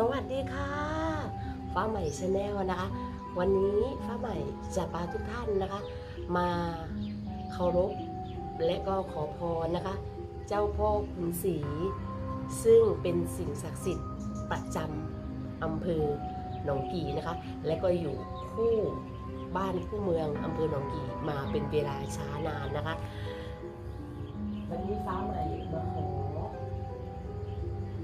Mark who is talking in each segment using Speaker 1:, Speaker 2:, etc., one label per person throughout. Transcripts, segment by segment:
Speaker 1: สวัสดีค่ะฟ้าใหม่ชาแนลนะคะ วันนี้ฟ้าใหม่จะพาทุกท่านนะคะ มาเคารพและก็ขอพรนะคะ เจ้าพ่อขุนศรีซึ่งเป็นสิ่งศักดิ์สิทธิ์ประจำอำเภอหนองกีนะคะ และก็อยู่คู่บ้านคู่เมืองอำเภอหนองกีมาเป็นเวลาช้านานนะคะ วันนี้ฟ้าใหม่มาขอ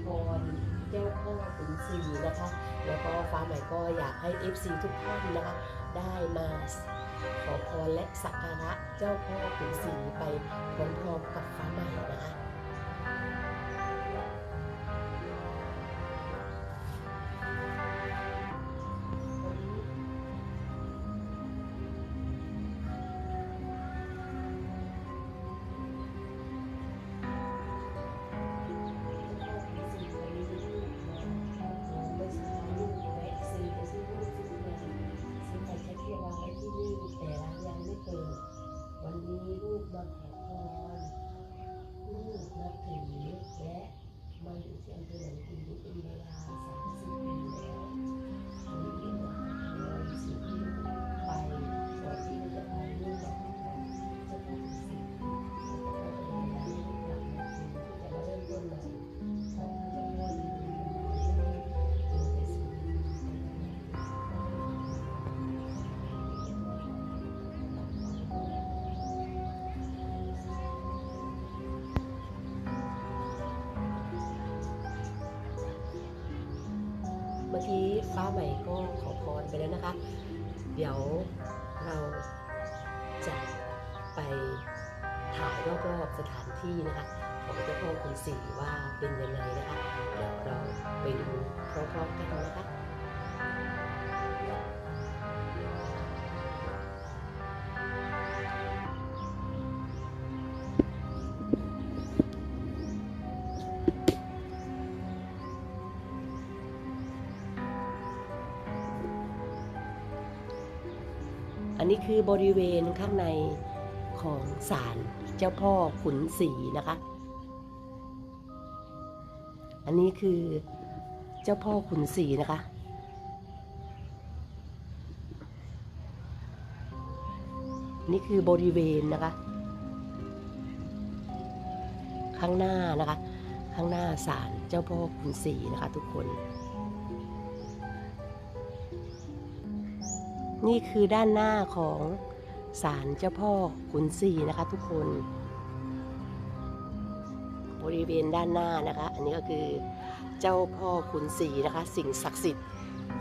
Speaker 1: พร เจ้าพ่อขุนศรีนะคะ แล้วก็ฟ้าใหม่ก็อยากให้ FC ทุกท่านนะคะ ได้มาขอพรและสักการะเจ้าพ่อขุนศรีไปพร้อมๆกับฟ้าใหม่นะคะ มื่อกี้ฟ้าใหม่ก็ขอพรไปแล้วนะคะ เดี๋ยวเราจะไปถ่ายรอบๆสถานที่นะคะของเจ้าพ่อคุณศรีว่าเป็นยังไงนะคะเดี๋ยวเราไปดูพร้อมๆกันนะคะ อันนี้คือบริเวณข้างในของศาลเจ้าพ่อขุนศรีนะคะ อันนี้คือเจ้าพ่อขุนศรีนะคะ นี่คือบริเวณนะคะ ข้างหน้านะคะ ข้างหน้าศาลเจ้าพ่อขุนศรีนะคะทุกคน นี่คือด้านหน้าของศาลเจ้าพ่อขุนศรีนะคะทุกคน บริเวณด้านหน้านะคะ อันนี้ก็คือเจ้าพ่อขุนศรีนะคะ สิ่งศักดิ์สิทธิ์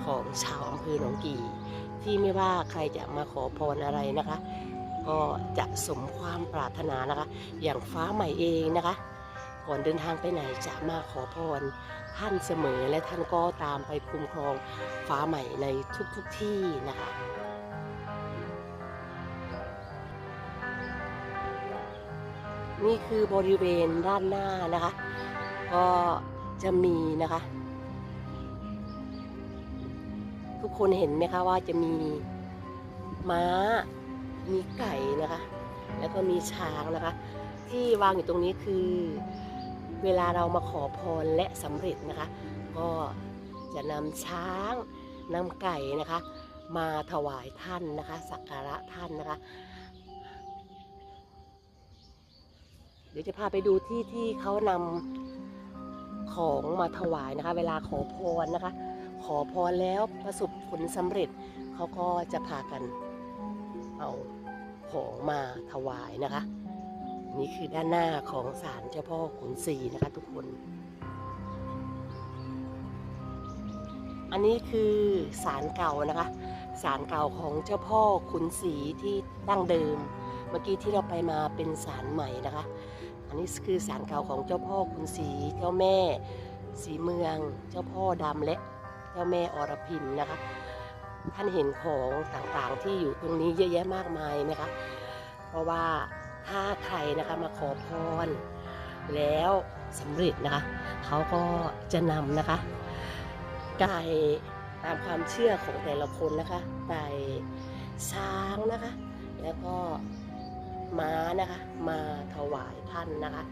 Speaker 1: ของชาวอำเภอหนองกี่ ที่ไม่ว่าใครจะมาขอพรอะไรนะคะ ก็จะสมความปรารถนานะคะ อย่างฟ้าใหม่เองนะคะ ก่อนเดินทางไปไหนจะมาขอพรท่านเสมอและท่านก็ตามไปคุ้มครองฟ้าใหม่ในทุกๆทที่นะคะนี่คือบริเวณด้านหน้านะคะ ก็จะมีนะคะ ทุกคนเห็นไหมคะว่าจะมีม้า มีไก่นะคะ แล้วก็มีช้างนะคะ ที่วางอยู่ตรงนี้คือ เวลาเรามาขอพรและสำเร็จนะคะ ก็จะนำช้างนำไก่นะคะ มาถวายท่านนะคะสักการะท่านนะคะ เดี๋ยวจะพาไปดูที่ที่เขานำของมาถวายนะคะ เวลาขอพรนะคะ ขอพรแล้วประสบผลสำเร็จเขาก็จะพากันเอาของมาถวายนะคะ นี่คือด้านหน้าของศาลเจ้าพ่อขุนศรีนะคะทุกคน อันนี้คือศาลเก่านะคะศาลเก่าของเจ้าพ่อขุนศรีที่ดั้งเดิม เมื่อกี้ที่เราไปมาเป็นศาลใหม่นะคะ อันนี้คือศาลเก่าของเจ้าพ่อขุนศรีเจ้าแม่สีเมือง เจ้าพ่อดำและเจ้าแม่อรพินนะคะ ท่านเห็นของต่างๆที่อยู่ตรงนี้เยอะแยะมากมายนะคะ เพราะว่า ถ้าใครนะคะมาขอพร แล้วสำเร็จนะคะ เขาก็จะนำนะคะ ไก่ตามความเชื่อของแต่ละคนนะคะไก่ช้างนะคะ แล้วก็ม้านะคะมาถวายท่านนะคะ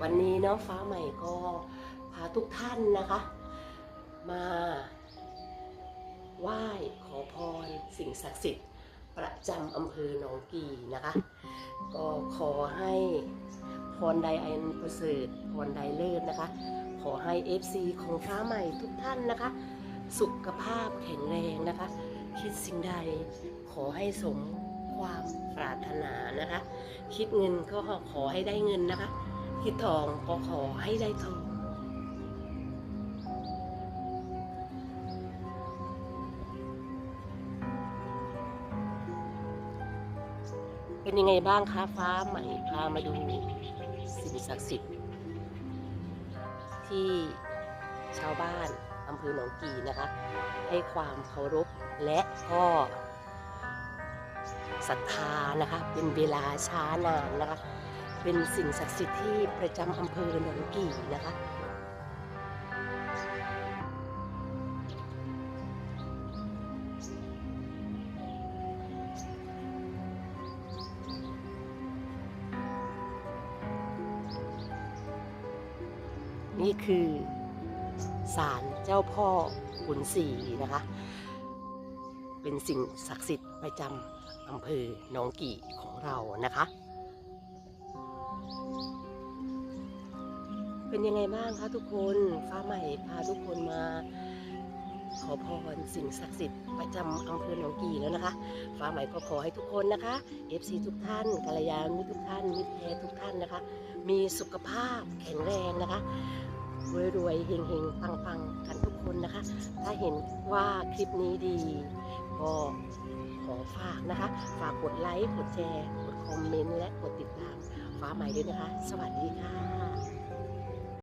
Speaker 1: วันนี้น้องฟ้าใหม่ก็พาทุกท่านนะคะ มาไหว้ขอพรสิ่งศักดิ์สิทธิ์ ประจำอำเภอหนองกี่นะคะ ก็ขอให้พรใดอันประเสริฐพรใดเลิศนะคะ ขอให้ FC ของฟ้าใหม่ทุกท่านนะคะ สุขภาพแข็งแรงนะคะ คิดสิ่งใดขอให้สมความปรารถนานะคะ คิดเงินก็ขอให้ได้เงินนะคะ คิดทองก็ขอให้ได้ทอง เป็นยังไงบ้างคะฟ้าใหม่พามาดูสิ่งศักดิ์สิทธิ์ที่ชาวบ้านอำเภอหนองกีนะคะ ให้ความเคารพและก็ศรัทธานะคะ เป็นเวลาช้านานนะคะ เป็นสิ่งศักดิ์สิทธิ์ที่ประจำอำเภอหนองกี่นะคะ นี่คือศาลเจ้าพ่อขุนศรีนะคะ เป็นสิ่งศักดิ์สิทธิ์ประจำอำเภอหนองกี่ของเรานะคะ เป็นยังไงบ้างคะทุกคน ฟ้าใหม่พาทุกคนมา อพรสิ่งศักดิ์สิทธิ์ประจำอำเภอหนองกี่แล้วนะคะ ฟ้าใหม่ก็ขอให้ทุกคนนะคะ FC ทุกท่านกัลยาณมิตรทุกท่าน มิตรแท้ทุกท่านนะคะ มีสุขภาพแข็งแรงนะคะรวยๆเฮงๆปังๆกันทุกคนนะคะ ถ้าเห็นว่าคลิปนี้ดี ก็ขอฝากนะคะ ฝากกดไลค์ กดแชร์ กดคอมเมนต์ และกดติดตาม ฟ้าใหม่ด้วยนะคะ สวัสดีค่ะ